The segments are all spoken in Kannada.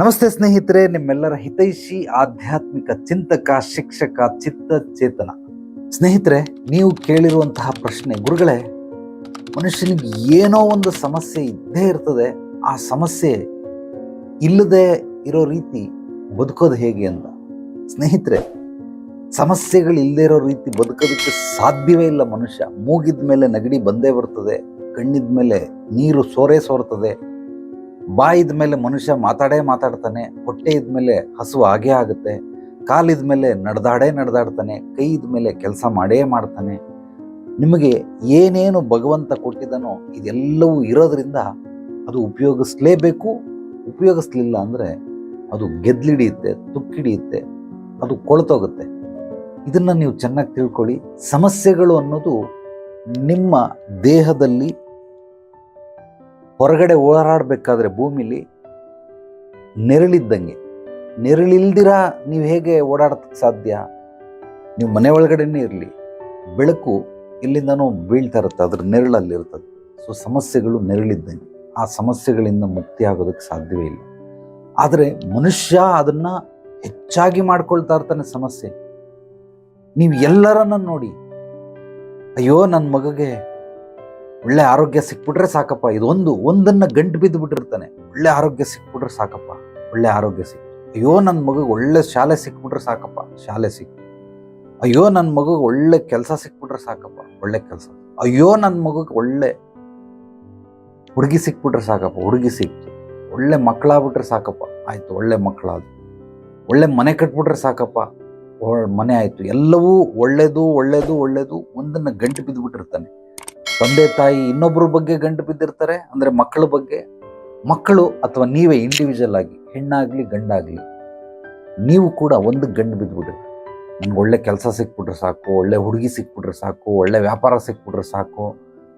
ನಮಸ್ತೆ ಸ್ನೇಹಿತರೆ, ನಿಮ್ಮೆಲ್ಲರ ಹಿತೈಷಿ ಆಧ್ಯಾತ್ಮಿಕ ಚಿಂತಕ, ಶಿಕ್ಷಕ ಚಿತ್ತ ಚೇತನ ಸ್ನೇಹಿತರೆ, ನೀವು ಕೇಳಿರುವಂತಹ ಪ್ರಶ್ನೆ, ಗುರುಗಳೇ, ಮನುಷ್ಯನಿಗೆ ಏನೋ ಒಂದು ಸಮಸ್ಯೆ ಇದ್ದೇ ಇರ್ತದೆ. ಆ ಸಮಸ್ಯೆ ಇಲ್ಲದೆ ಇರೋ ರೀತಿ ಬದುಕೋದು ಹೇಗೆ ಅಂತ. ಸ್ನೇಹಿತರೆ, ಸಮಸ್ಯೆಗಳು ಇಲ್ಲದೆ ಇರೋ ರೀತಿ ಬದುಕೋದಕ್ಕೆ ಸಾಧ್ಯವೇ ಇಲ್ಲ ಮನುಷ್ಯ. ಮೂಗಿದ ಮೇಲೆ ನೆಗಡಿ ಬಂದೇ ಬರ್ತದೆ ಕಣ್ಣಿದ ಮೇಲೆ ನೀರು ಸೋರೇ ಸೋರ್ತದೆ ಬಾಯಿದ ಮೇಲೆ ಮನುಷ್ಯ ಮಾತಾಡೇ ಮಾತಾಡ್ತಾನೆ, ಹೊಟ್ಟೆ ಇದ್ಮೇಲೆ ಹಸು ಆಗೇ ಆಗುತ್ತೆ ಕಾಲಿದ ಮೇಲೆ ನಡೆದಾಡೇ ನಡೆದಾಡ್ತಾನೆ, ಕೈ ಮೇಲೆ ಕೆಲಸ ಮಾಡೇ ಮಾಡ್ತಾನೆ. ನಿಮಗೆ ಏನೇನು ಭಗವಂತ ಕೊಟ್ಟಿದ್ದಾನೋ ಇದೆಲ್ಲವೂ ಇರೋದ್ರಿಂದ ಅದು ಉಪಯೋಗಿಸ್ಲೇಬೇಕು. ಉಪಯೋಗಿಸ್ಲಿಲ್ಲ ಅಂದರೆ ಅದು ಗೆದ್ಲಿಡಿಯುತ್ತೆ, ತುಕ್ಕಿಡಿಯುತ್ತೆ, ಅದು ಕೊಳ್ತೋಗುತ್ತೆ. ಇದನ್ನು ನೀವು ಚೆನ್ನಾಗಿ ತಿಳ್ಕೊಳ್ಳಿ. ಸಮಸ್ಯೆಗಳು ಅನ್ನೋದು ನಿಮ್ಮ ದೇಹದಲ್ಲಿ ಹೊರಗಡೆ ಓಡಾಡಬೇಕಾದ್ರೆ ಭೂಮಿಲಿ ನೆರಳಿದ್ದಂಗೆ. ನೆರಳಿಲ್ದಿರ ನೀವು ಹೇಗೆ ಓಡಾಡೋದಕ್ಕೆ ಸಾಧ್ಯ? ನೀವು ಮನೆ ಒಳಗಡೆನೇ ಇರಲಿ. ಬೆಳಕು ಇಲ್ಲಿಂದನೂ ಬೀಳ್ತಾ ಇರುತ್ತೆ, ಅದ್ರ ನೆರಳಲ್ಲಿ ಇರ್ತದೆ. ಸೊ ಸಮಸ್ಯೆಗಳು ನೆರಳಿದ್ದಂಗೆ. ಆ ಸಮಸ್ಯೆಗಳಿಂದ ಮುಕ್ತಿ ಆಗೋದಕ್ಕೆ ಸಾಧ್ಯವೇ ಇಲ್ಲ. ಆದರೆ ಮನುಷ್ಯ ಅದನ್ನು ಹೆಚ್ಚಾಗಿ ಮಾಡ್ಕೊಳ್ತಾ ಇರ್ತಾನೆ ಸಮಸ್ಯೆ. ನೀವು ಎಲ್ಲರನ್ನ ನೋಡಿ, ಅಯ್ಯೋ ನನ್ನ ಮಗಗೆ ಒಳ್ಳೆ ಆರೋಗ್ಯ ಸಿಕ್ಬಿಟ್ರೆ ಸಾಕಪ್ಪ. ಇದೊಂದು, ಒಂದನ್ನ ಗಂಟು ಬಿದ್ದು ಬಿಟ್ಟಿರ್ತಾನೆ. ಒಳ್ಳೆ ಆರೋಗ್ಯ ಸಿಕ್ಬಿಟ್ರೆ ಸಾಕಪ್ಪ. ಒಳ್ಳೆ ಆರೋಗ್ಯ ಸಿಕ್, ಅಯ್ಯೋ ನನ್ನ ಮಗುಗೆ ಒಳ್ಳೆ ಶಾಲೆ ಸಿಕ್ಬಿಟ್ರೆ ಸಾಕಪ್ಪ. ಶಾಲೆ ಸಿಕ್, ಅಯ್ಯೋ ನನ್ನ ಮಗುಗೆ ಒಳ್ಳೆ ಕೆಲಸ ಸಿಕ್ಬಿಟ್ರೆ ಸಾಕಪ್ಪ. ಒಳ್ಳೆ ಕೆಲಸ, ಅಯ್ಯೋ ನನ್ನ ಮಗುಗೆ ಒಳ್ಳೆ ಹುಡುಗಿ ಸಿಕ್ಬಿಟ್ರೆ ಸಾಕಪ್ಪ. ಹುಡುಗಿ ಸಿಕ್ತು ಒಳ್ಳೆ ಮಕ್ಕಳಾಗ್ಬಿಟ್ರೆ ಸಾಕಪ್ಪ. ಆಯ್ತು, ಒಳ್ಳೆ ಮಕ್ಕಳಾದ್ರು ಒಳ್ಳೆ ಮನೆ ಕಟ್ಬಿಟ್ರೆ ಸಾಕಪ್ಪ. ಮನೆ ಆಯ್ತು. ಎಲ್ಲವೂ ಒಳ್ಳೇದು ಒಳ್ಳೇದು ಒಳ್ಳೇದು, ಒಂದನ್ನ ಗಂಟು ಬಿದ್ದು ಬಿಟ್ಟಿರ್ತಾನೆ. ತಂದೆ ತಾಯಿ ಇನ್ನೊಬ್ಬರ ಬಗ್ಗೆ ಗಂಟು ಬಿದ್ದಿರ್ತಾರೆ, ಅಂದರೆ ಮಕ್ಕಳ ಬಗ್ಗೆ. ಮಕ್ಕಳು ಅಥವಾ ನೀವೇ ಇಂಡಿವಿಜುವಲ್ ಆಗಿ, ಹೆಣ್ಣಾಗಲಿ ಗಂಡಾಗಲಿ, ನೀವು ಕೂಡ ಒಂದು ಗಂಡು ಬಿದ್ದುಬಿಡ್ರಿ ನನಗೆ ಒಳ್ಳೆ ಕೆಲಸ ಸಿಕ್ಬಿಟ್ರೆ ಸಾಕು, ಒಳ್ಳೆ ಹುಡುಗಿ ಸಿಕ್ಬಿಟ್ರೆ ಸಾಕು, ಒಳ್ಳೆ ವ್ಯಾಪಾರ ಸಿಕ್ಬಿಟ್ರೆ ಸಾಕು,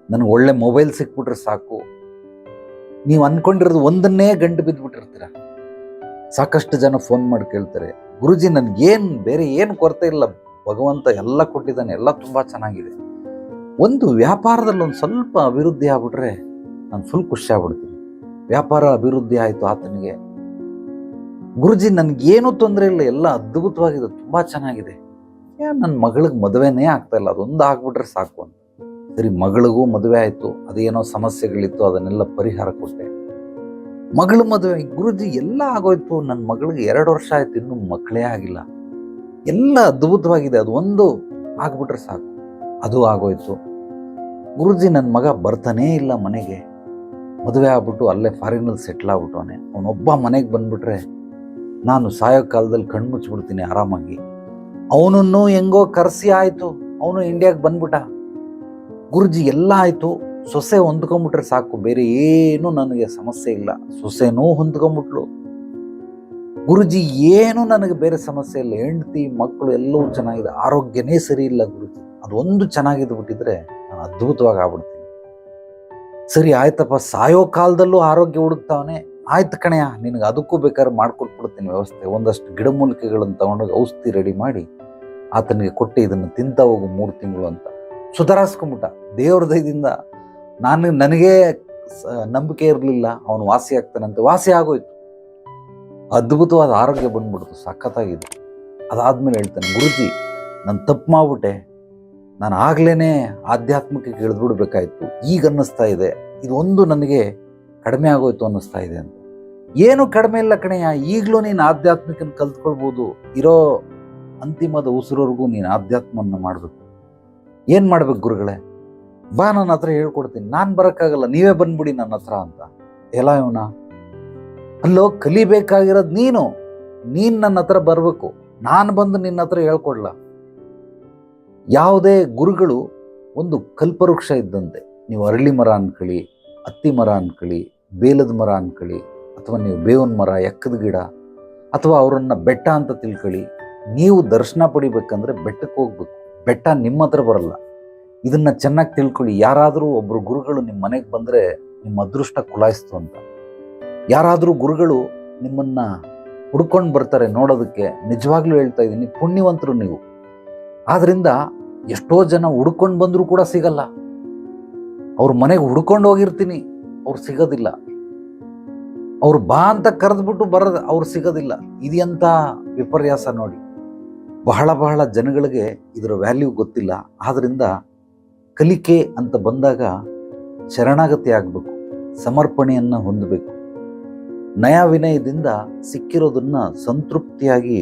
ನನಗೆ ಒಳ್ಳೆ ಮೊಬೈಲ್ ಸಿಕ್ಬಿಟ್ರೆ ಸಾಕು. ನೀವು ಅಂದ್ಕೊಂಡಿರೋದು ಒಂದನ್ನೇ ಗಂಡು ಬಿದ್ದುಬಿಟ್ಟಿರ್ತೀರ ಸಾಕಷ್ಟು ಜನ ಫೋನ್ ಮಾಡಿ ಕೇಳ್ತಾರೆ, ಗುರುಜಿ, ನನಗೇನು, ಬೇರೆ ಏನು ಕೊರತೆ ಇಲ್ಲ, ಭಗವಂತ ಎಲ್ಲ ಕೊಟ್ಟಿದ್ದಾನೆ, ಎಲ್ಲ ತುಂಬ ಚೆನ್ನಾಗಿದೆ. ಒಂದು ವ್ಯಾಪಾರದಲ್ಲಿ ಒಂದು ಸ್ವಲ್ಪ ಅಭಿವೃದ್ಧಿ ಆಗ್ಬಿಟ್ರೆ ನಾನು ಫುಲ್ ಖುಷಿ ಆಗ್ಬಿಡ್ತೀನಿ. ವ್ಯಾಪಾರ ಅಭಿವೃದ್ಧಿ ಆಯಿತು ಆತನಿಗೆ. ಗುರುಜಿ, ನನಗೇನು ತೊಂದರೆ ಇಲ್ಲ, ಎಲ್ಲ ಅದ್ಭುತವಾಗಿದೆ, ತುಂಬ ಚೆನ್ನಾಗಿದೆ. ಏ ನನ್ನ ಮಗಳಿಗೆ ಮದುವೆನೇ ಆಗ್ತಾ ಇಲ್ಲ, ಅದೊಂದು ಆಗ್ಬಿಟ್ರೆ ಸಾಕು ಅಂತ. ಸರಿ, ಮಗಳಿಗೂ ಮದುವೆ ಆಯಿತು, ಅದೇನೋ ಸಮಸ್ಯೆಗಳಿತ್ತು, ಅದನ್ನೆಲ್ಲ ಪರಿಹಾರ ಕೊಟ್ಟೆ. ಮಗಳ ಮದುವೆ, ಗುರುಜಿ, ಎಲ್ಲ ಆಗೋಯ್ತು ನನ್ನ ಮಗಳಿಗೆ ಎರಡು ವರ್ಷ ಆಯ್ತು, ಇನ್ನೂ ಮಕ್ಕಳೇ ಆಗಿಲ್ಲ. ಎಲ್ಲ ಅದ್ಭುತವಾಗಿದೆ, ಅದು ಒಂದು ಆಗ್ಬಿಟ್ರೆ ಸಾಕು. ಅದು ಆಗೋಯ್ತು. ಗುರುಜಿ ನನ್ನ ಮಗ ಬರ್ತಾನೇ ಇಲ್ಲ ಮನೆಗೆ. ಮದುವೆ ಆಗ್ಬಿಟ್ಟು ಅಲ್ಲೇ ಫಾರಿನಲ್ಲಿ ಸೆಟ್ಲ್ ಆಗ್ಬಿಟ್ಟವನೆ. ಅವನೊಬ್ಬ ಮನೆಗೆ ಬಂದುಬಿಟ್ರೆ ನಾನು ಸಾಯೋ ಕಾಲದಲ್ಲಿ ಮುಚ್ಚಿಬಿಡ್ತೀನಿ ಆರಾಮಾಗಿ. ಅವನನ್ನು ಹೆಂಗೋ ಕರೆಸಿ ಆಯಿತು. ಅವನು ಇಂಡಿಯಾಗೆ ಬಂದ್ಬಿಟ್ಟ. ಗುರುಜಿ ಎಲ್ಲ ಆಯಿತು. ಸೊಸೆ ಹೊಂದ್ಕೊಂಬಿಟ್ರೆ ಸಾಕು. ಬೇರೆ ಏನು ನನಗೆ ಸಮಸ್ಯೆ ಇಲ್ಲ. ಸೊಸೆನೂ ಹೊಂದ್ಕೊಂಬಿಟ್ಲು ಗುರುಜಿ ಏನು ನನಗೆ ಬೇರೆ ಸಮಸ್ಯೆ ಇಲ್ಲ. ಹೆಂಡತಿ ಮಕ್ಕಳು ಎಲ್ಲವೂ ಚೆನ್ನಾಗಿದೆ. ಆರೋಗ್ಯನೇ ಸರಿ ಇಲ್ಲ ಗುರುಜಿ. ಅದೊಂದು ಚೆನ್ನಾಗಿದ್ದು ಬಿಟ್ಟಿದ್ರೆ ಅದ್ಭುತವಾಗಿ ಆಗ್ಬಿಡ್ತೀನಿ ಸರಿ ಆಯ್ತಪ್ಪ, ಸಾಯೋ ಕಾಲದಲ್ಲೂ ಆರೋಗ್ಯ ಹುಡುಕ್ತಾವನೆ. ಆಯ್ತು ಕಣಯ್ಯ, ನಿನಗೆ ಅದಕ್ಕೂ ಬೇಕಾದ್ರೆ ಮಾಡ್ಕೊಟ್ಬಿಡ್ತೀನಿ ವ್ಯವಸ್ಥೆ. ಒಂದಷ್ಟು ಗಿಡಮೂಲಿಕೆಗಳನ್ನು ತಗೊಂಡೋಗಿ ಔಷಧಿ ರೆಡಿ ಮಾಡಿ ಆತನಿಗೆ ಕೊಟ್ಟು ಇದನ್ನು ತಿಂತ ಹೋಗು ಮೂರು ತಿಂಗಳು ಅಂತ. ಸುಧಾರಿಸ್ಕೊಂಬಿಟ್ಟ. ದೇವ್ರ ದಯದಿಂದ ನಾನು ನನಗೆ ನಂಬಿಕೆ ಇರಲಿಲ್ಲ. ಅವನು ವಾಸಿ ಆಗ್ತಾನಂತ. ವಾಸಿ ಆಗೋಯ್ತು. ಅದ್ಭುತವಾದ ಆರೋಗ್ಯ ಬಂದ್ಬಿಡ್ತು. ಸಖತ್ತಾಗಿದೆ. ಅದಾದ್ಮೇಲೆ ಹೇಳ್ತಾನೆ, ಗುರುಜಿ, ನಾನು ತಪ್ಪು ಮಾಡ್ಬಿಟ್ಟೆ. ನಾನು ಆಗ್ಲೇ ಆಧ್ಯಾತ್ಮಕ್ಕೆ ಇಳಿದ್ಬಿಡ್ಬೇಕಾಯ್ತು ಈಗ ಅನ್ನಿಸ್ತಾ ಇದೆ. ಇದೊಂದು ನನಗೆ ಕಡಿಮೆ ಆಗೋಯ್ತು ಅನ್ನಿಸ್ತಾ ಇದೆ ಅಂತ. ಏನು ಕಡಿಮೆ ಇಲ್ಲ ಕಣೆಯ ಈಗಲೂ ನೀನು ಆಧ್ಯಾತ್ಮಿಕನ ಕಲ್ತ್ಕೊಳ್ಬೋದು. ಇರೋ ಅಂತಿಮದ ಉಸಿರೋರ್ಗೂ ನೀನು ಆಧ್ಯಾತ್ಮವನ್ನು ಮಾಡಬೇಕು. ಏನು ಮಾಡ್ಬೇಕು ಗುರುಗಳೇ? ಬಾ ನನ್ನ ಹತ್ರ ಹೇಳ್ಕೊಡ್ತೀನಿ. ನಾನು ಬರೋಕ್ಕಾಗಲ್ಲ. ನೀವೇ ಬಂದ್ಬಿಡಿ ನನ್ನ ಹತ್ರ ಅಂತ. ಎಲ್ಲ ಇವನ ಅಲ್ಲೋ, ಕಲಿಬೇಕಾಗಿರೋದು ನೀನು. ನೀನು ನನ್ನ ಹತ್ರ ಬರಬೇಕು. ನಾನು ಬಂದು ನಿನ್ನ ಹತ್ರ ಹೇಳ್ಕೊಡ್ಲ? ಯಾವುದೇ ಗುರುಗಳು ಒಂದು ಕಲ್ಪವೃಕ್ಷ ಇದ್ದಂತೆ. ನೀವು ಅರಳಿ ಮರ ಅನ್ಕೊಳ್ಳಿ, ಅತ್ತಿ ಮರ ಅನ್ಕಳಿ ಬೇಲದ ಮರ ಅನ್ಕಳಿ ಅಥವಾ ನೀವು ಬೇವಿನ ಮರ, ಎಕ್ಕದ ಗಿಡ, ಅಥವಾ ಅವರನ್ನು ಬೆಟ್ಟ ಅಂತ ತಿಳ್ಕೊಳ್ಳಿ. ನೀವು ದರ್ಶನ ಪಡಿಬೇಕಂದ್ರೆ ಬೆಟ್ಟಕ್ಕೆ ಹೋಗ್ಬೇಕು. ಬೆಟ್ಟ ನಿಮ್ಮ ಹತ್ರ ಬರಲ್ಲ. ಇದನ್ನ ಚೆನ್ನಾಗಿ ತಿಳ್ಕೊಳ್ಳಿ. ಯಾರಾದರೂ ಒಬ್ಬರು ಗುರುಗಳು ನಿಮ್ಮ ಮನೆಗೆ ಬಂದರೆ ನಿಮ್ಮ ಅದೃಷ್ಟ ಕುಲಾಯಿಸ್ತು ಅಂತ. ಯಾರಾದರೂ ಗುರುಗಳು ನಿಮ್ಮನ್ನ ಹುಡ್ಕೊಂಡು ಬರ್ತಾರೆ ನೋಡೋದಕ್ಕೆ, ನಿಜವಾಗ್ಲೂ ಹೇಳ್ತಾ ಇದ್ದೀನಿ, ಪುಣ್ಯವಂತರು ನೀವು. ಆದ್ರಿಂದ ಎಷ್ಟೋ ಜನ ಹುಡ್ಕೊಂಡು ಬಂದರೂ ಕೂಡ ಸಿಗಲ್ಲ. ಅವ್ರ ಮನೆಗೆ ಹುಡ್ಕೊಂಡು ಹೋಗಿರ್ತೀನಿ, ಅವ್ರು ಸಿಗೋದಿಲ್ಲ. ಅವ್ರು ಬಾ ಅಂತ ಕರೆದ್ಬಿಟ್ಟು ಬರೋದು ಅವ್ರು ಸಿಗೋದಿಲ್ಲ. ಇದೆಂಥ ವಿಪರ್ಯಾಸ ನೋಡಿ. ಬಹಳ ಬಹಳ ಜನಗಳಿಗೆ ಇದರ ವ್ಯಾಲ್ಯೂ ಗೊತ್ತಿಲ್ಲ. ಆದ್ದರಿಂದ ಕಲಿಕೆ ಅಂತ ಬಂದಾಗ ಶರಣಾಗತಿ ಆಗಬೇಕು, ಸಮರ್ಪಣೆಯನ್ನು ಹೊಂದಬೇಕು. ನಯ ವಿನಯದಿಂದ ಸಿಕ್ಕಿರೋದನ್ನು ಸಂತೃಪ್ತಿಯಾಗಿ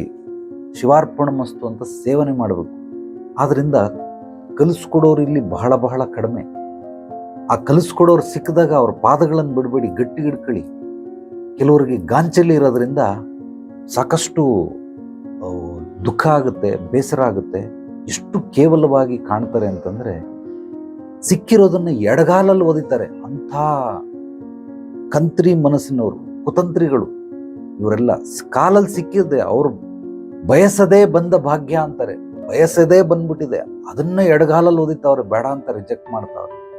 ಶಿವಾರ್ಪಣ ಮಸ್ತು ಅಂತ ಸೇವನೆ ಮಾಡಬೇಕು. ಆದ್ರಿಂದ ಕಲಿಸ್ಕೊಡೋರು ಇಲ್ಲಿ ಬಹಳ ಬಹಳ ಕಡಿಮೆ. ಆ ಕಲಿಸ್ಕೊಡೋರು ಸಿಕ್ಕಿದಾಗ ಅವ್ರ ಪಾದಗಳನ್ನು ಬಿಡಬೇಡಿ, ಗಟ್ಟಿ ಹಿಡ್ಕೊಳ್ಳಿ. ಕೆಲವರಿಗೆ ಗಾಂಚಲಿ ಇರೋದ್ರಿಂದ ಸಾಕಷ್ಟು ದುಃಖ ಆಗುತ್ತೆ, ಬೇಸರ ಆಗುತ್ತೆ. ಎಷ್ಟು ಕೇವಲವಾಗಿ ಕಾಣ್ತಾರೆ ಅಂತಂದರೆ ಸಿಕ್ಕಿರೋದನ್ನು ಎಡಗಾಲಲ್ಲಿ ಓದಿತಾರೆ ಅಂಥ ಕಂತ್ರಿ ಮನಸ್ಸಿನವರು, ಕುತಂತ್ರಿಗಳು. ಇವರೆಲ್ಲ ಕಾಲಲ್ಲಿ ಸಿಕ್ಕಿದೆ ಅವರು ಬಯಸದೇ ಬಂದ ಭಾಗ್ಯ ಅಂತಾರೆ. ಬಯಸದೇ ಬಂದ್ಬಿಟ್ಟಿದೆ. ಅದನ್ನ ಎಡಗಾಲಲ್ಲಿ ಓದಿತ್ತವ್ರೆ ಬೇಡ ಅಂತ ರಿಜೆಕ್ಟ್ ಮಾಡ್ತಾವ್ರೆ.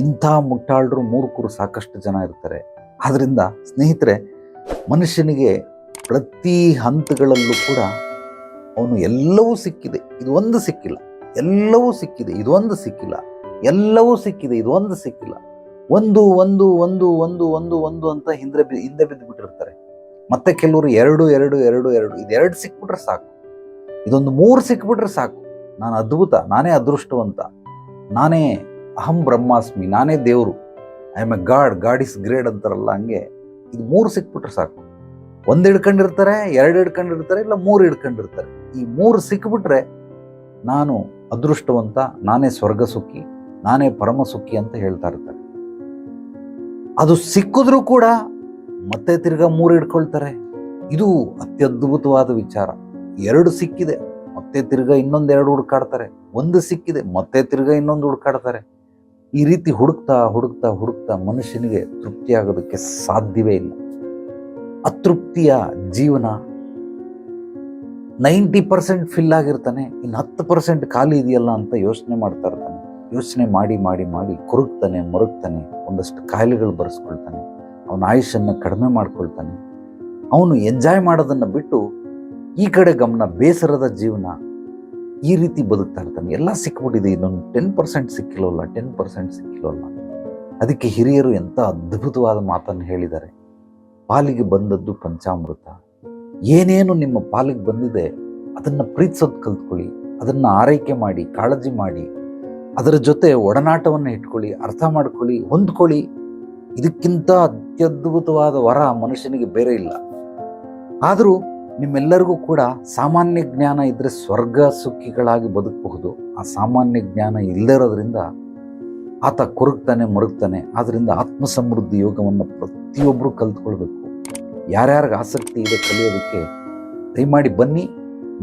ಇಂಥ ಮುಟ್ಟಾಳರು ಮೂರ್ಖರು ಸಾಕಷ್ಟು ಜನ ಇರ್ತಾರೆ. ಆದ್ರಿಂದ ಸ್ನೇಹಿತರೆ, ಮನುಷ್ಯನಿಗೆ ಪ್ರತಿ ಹಂತಗಳಲ್ಲೂ ಕೂಡ ಅವನು ಎಲ್ಲವೂ ಸಿಕ್ಕಿದೆ. ಇದು ಒಂದು ಸಿಕ್ಕಿಲ್ಲ. ಎಲ್ಲವೂ ಸಿಕ್ಕಿದೆ. ಇದು ಒಂದು ಸಿಕ್ಕಿಲ್ಲ. ಎಲ್ಲವೂ ಸಿಕ್ಕಿದೆ. ಇದು ಒಂದು ಸಿಕ್ಕಿಲ್ಲ. ಒಂದು ಒಂದು ಒಂದು ಒಂದು ಒಂದು ಒಂದು ಅಂತ ಹಿಂದೆ ಹಿಂದೆ ಬಿದ್ದು ಬಿಟ್ಟಿರ್ತಾರೆ ಮತ್ತೆ ಕೆಲವರು ಎರಡು ಎರಡು ಎರಡು ಎರಡು ಇದೆರಡು ಸಿಕ್ಬಿಟ್ರೆ ಸಾಕು. ಇದೊಂದು ಮೂರು ಸಿಕ್ಬಿಟ್ರೆ ಸಾಕು. ನಾನು ಅದ್ಭುತ, ನಾನೇ ಅದೃಷ್ಟವಂತ, ನಾನೇ ಅಹಂ ಬ್ರಹ್ಮಾಸ್ಮಿ, ನಾನೇ ದೇವರು. I am a god God is great ಅಂತಾರಲ್ಲ ಹಂಗೆ. ಇದು ಮೂರು ಸಿಕ್ಬಿಟ್ರೆ ಸಾಕು. ಒಂದು ಹಿಡ್ಕೊಂಡಿರ್ತಾರೆ, ಎರಡು ಹಿಡ್ಕೊಂಡಿರ್ತಾರೆ, ಇಲ್ಲ ಮೂರು ಹಿಡ್ಕೊಂಡಿರ್ತಾರೆ. ಈ ಮೂರು ಸಿಕ್ಬಿಟ್ರೆ ನಾನು ಅದೃಷ್ಟವಂತ, ನಾನೇ ಸ್ವರ್ಗ ಸುಖಿ ನಾನೇ ಪರಮ ಸುಖಿ ಅಂತ ಹೇಳ್ತಾ ಇರ್ತಾರೆ. ಅದು ಸಿಕ್ಕಿದ್ರೂ ಕೂಡ ಮತ್ತೆ ತಿರ್ಗಾ ಮೂರು ಹಿಡ್ಕೊಳ್ತಾರೆ. ಇದು ಅತ್ಯದ್ಭುತವಾದ ವಿಚಾರ. ಎರಡು ಸಿಕ್ಕಿದೆ. ಮತ್ತೆ ತಿರ್ಗಾ ಇನ್ನೊಂದೆರಡು ಹುಡುಕಾಡ್ತಾರೆ. ಒಂದು ಸಿಕ್ಕಿದೆ, ಮತ್ತೆ ತಿರ್ಗ ಇನ್ನೊಂದು ಹುಡುಕಾಡ್ತಾರೆ. ಈ ರೀತಿ ಹುಡುಕ್ತಾ ಹುಡುಕ್ತಾ ಹುಡುಕ್ತಾ ಮನುಷ್ಯನಿಗೆ ತೃಪ್ತಿ ಆಗೋದಕ್ಕೆ ಸಾಧ್ಯವೇ ಇಲ್ಲ. ಅತೃಪ್ತಿಯ ಜೀವನ ನೈಂಟಿ ಪರ್ಸೆಂಟ್ ಫಿಲ್ ಆಗಿರ್ತಾನೆ, ಇನ್ನು ಹತ್ತು ಪರ್ಸೆಂಟ್ ಖಾಲಿ ಇದೆಯಲ್ಲ ಅಂತ ಯೋಚನೆ ಮಾಡ್ತಾ ಇರ್ತಾನೆ. ಯೋಚನೆ ಮಾಡಿ ಮಾಡಿ ಮಾಡಿ ಕೊರಗ್ತಾನೆ ಮರುಗ್ತಾನೆ, ಒಂದಷ್ಟು ಕಾಯಿಲೆಗಳು ಬರೆಸ್ಕೊಳ್ತಾನೆ. ಅವನ ಆಯುಷನ್ನು ಕಡಿಮೆ ಮಾಡ್ಕೊಳ್ತಾನೆ. ಅವನು ಎಂಜಾಯ್ ಮಾಡೋದನ್ನು ಬಿಟ್ಟು ಈ ಕಡೆ ಗಮನ ಬೇಸರದ ಜೀವನ ಈ ರೀತಿ ಬದುಕ್ತಾ ಇರ್ತಾನೆ. ಎಲ್ಲ ಸಿಕ್ಬಿಟ್ಟಿದೆ. ಇನ್ನೊಂದು ಟೆನ್ ಪರ್ಸೆಂಟ್ ಸಿಕ್ಕಿಲ್ಲವಲ್ಲ ಟೆನ್ ಪರ್ಸೆಂಟ್ ಸಿಕ್ಕಿಲ್ಲವಲ್ಲ ಅದಕ್ಕೆ ಹಿರಿಯರು ಎಂಥ ಅದ್ಭುತವಾದ ಮಾತನ್ನು ಹೇಳಿದ್ದಾರೆ. ಪಾಲಿಗೆ ಬಂದದ್ದು ಪಂಚಾಮೃತ. ಏನೇನು ನಿಮ್ಮ ಪಾಲಿಗೆ ಬಂದಿದೆ ಅದನ್ನು ಪ್ರೀತಿಸೋದು ಕಲ್ತ್ಕೊಳ್ಳಿ. ಅದನ್ನು ಆರೈಕೆ ಮಾಡಿ, ಕಾಳಜಿ ಮಾಡಿ. ಅದರ ಜೊತೆ ಒಡನಾಟವನ್ನು ಇಟ್ಕೊಳ್ಳಿ, ಅರ್ಥ ಮಾಡ್ಕೊಳ್ಳಿ, ಹೊಂದ್ಕೊಳ್ಳಿ. ಇದಕ್ಕಿಂತ ಅತ್ಯದ್ಭುತವಾದ ವರ ಮನುಷ್ಯನಿಗೆ ಬೇರೆ ಇಲ್ಲ. ಆದರೂ ನಿಮ್ಮೆಲ್ಲರಿಗೂ ಕೂಡ ಸಾಮಾನ್ಯ ಜ್ಞಾನ ಇದ್ದರೆ ಸ್ವರ್ಗ ಸುಖಿಗಳಾಗಿ ಬದುಕಬಹುದು. ಆ ಸಾಮಾನ್ಯ ಜ್ಞಾನ ಇಲ್ಲದಿರೋದ್ರಿಂದ ಆತ ಕೊರಗ್ತಾನೆ ಮರುಗ್ತಾನೆ. ಆದ್ದರಿಂದ ಆತ್ಮ ಸಮೃದ್ಧಿ ಯೋಗವನ್ನು ಪ್ರತಿಯೊಬ್ಬರು ಕಲ್ತ್ಕೊಳ್ಬೇಕು. ಯಾರ್ಯಾರಿಗೆ ಆಸಕ್ತಿ ಇದೆ ಕಲಿಯೋದಕ್ಕೆ ದಯಮಾಡಿ ಬನ್ನಿ.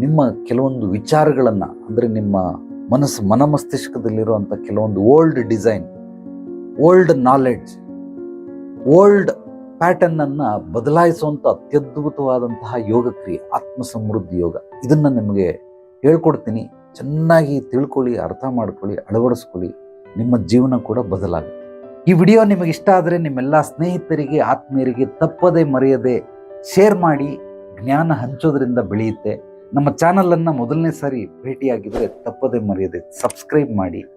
ನಿಮ್ಮ ಕೆಲವೊಂದು ವಿಚಾರಗಳನ್ನು, ಅಂದರೆ ನಿಮ್ಮ ಮನಸ್ಸು ಮನಮಸ್ತಿಷ್ಕದಲ್ಲಿರುವಂಥ ಕೆಲವೊಂದು old design, old knowledge, old pattern ಅನ್ನ ಬದಲಾಯಿಸುವಂಥ ಅತ್ಯದ್ಭುತವಾದಂತಹ ಯೋಗ ಕ್ರಿಯೆ ಆತ್ಮ ಸಮೃದ್ಧಿ ಯೋಗ. ಇದನ್ನ ನಿಮಗೆ ಹೇಳ್ಕೊಡ್ತೀನಿ. ಚೆನ್ನಾಗಿ ತಿಳ್ಕೊಳ್ಳಿ, ಅರ್ಥ ಮಾಡ್ಕೊಳ್ಳಿ, ಅಳವಡಿಸ್ಕೊಳ್ಳಿ. ನಿಮ್ಮ ಜೀವನ ಕೂಡ ಬದಲಾಗುತ್ತೆ. ಈ ವಿಡಿಯೋ ನಿಮಗೆ ಇಷ್ಟ ಆದರೆ ನಿಮ್ಮೆಲ್ಲ ಸ್ನೇಹಿತರಿಗೆ, ಆತ್ಮೀಯರಿಗೆ ತಪ್ಪದೆ ಮರೆಯದೆ ಶೇರ್ ಮಾಡಿ. ಜ್ಞಾನ ಹಂಚೋದ್ರಿಂದ ಬೆಳೆಯುತ್ತೆ. ನಮ್ಮ ಚಾನಲನ್ನು ಮೊದಲನೇ ಸಾರಿ ಭೇಟಿಯಾಗಿದ್ದರೆ ತಪ್ಪದೆ ಮರೆಯದೆ ಸಬ್ಸ್ಕ್ರೈಬ್ ಮಾಡಿ.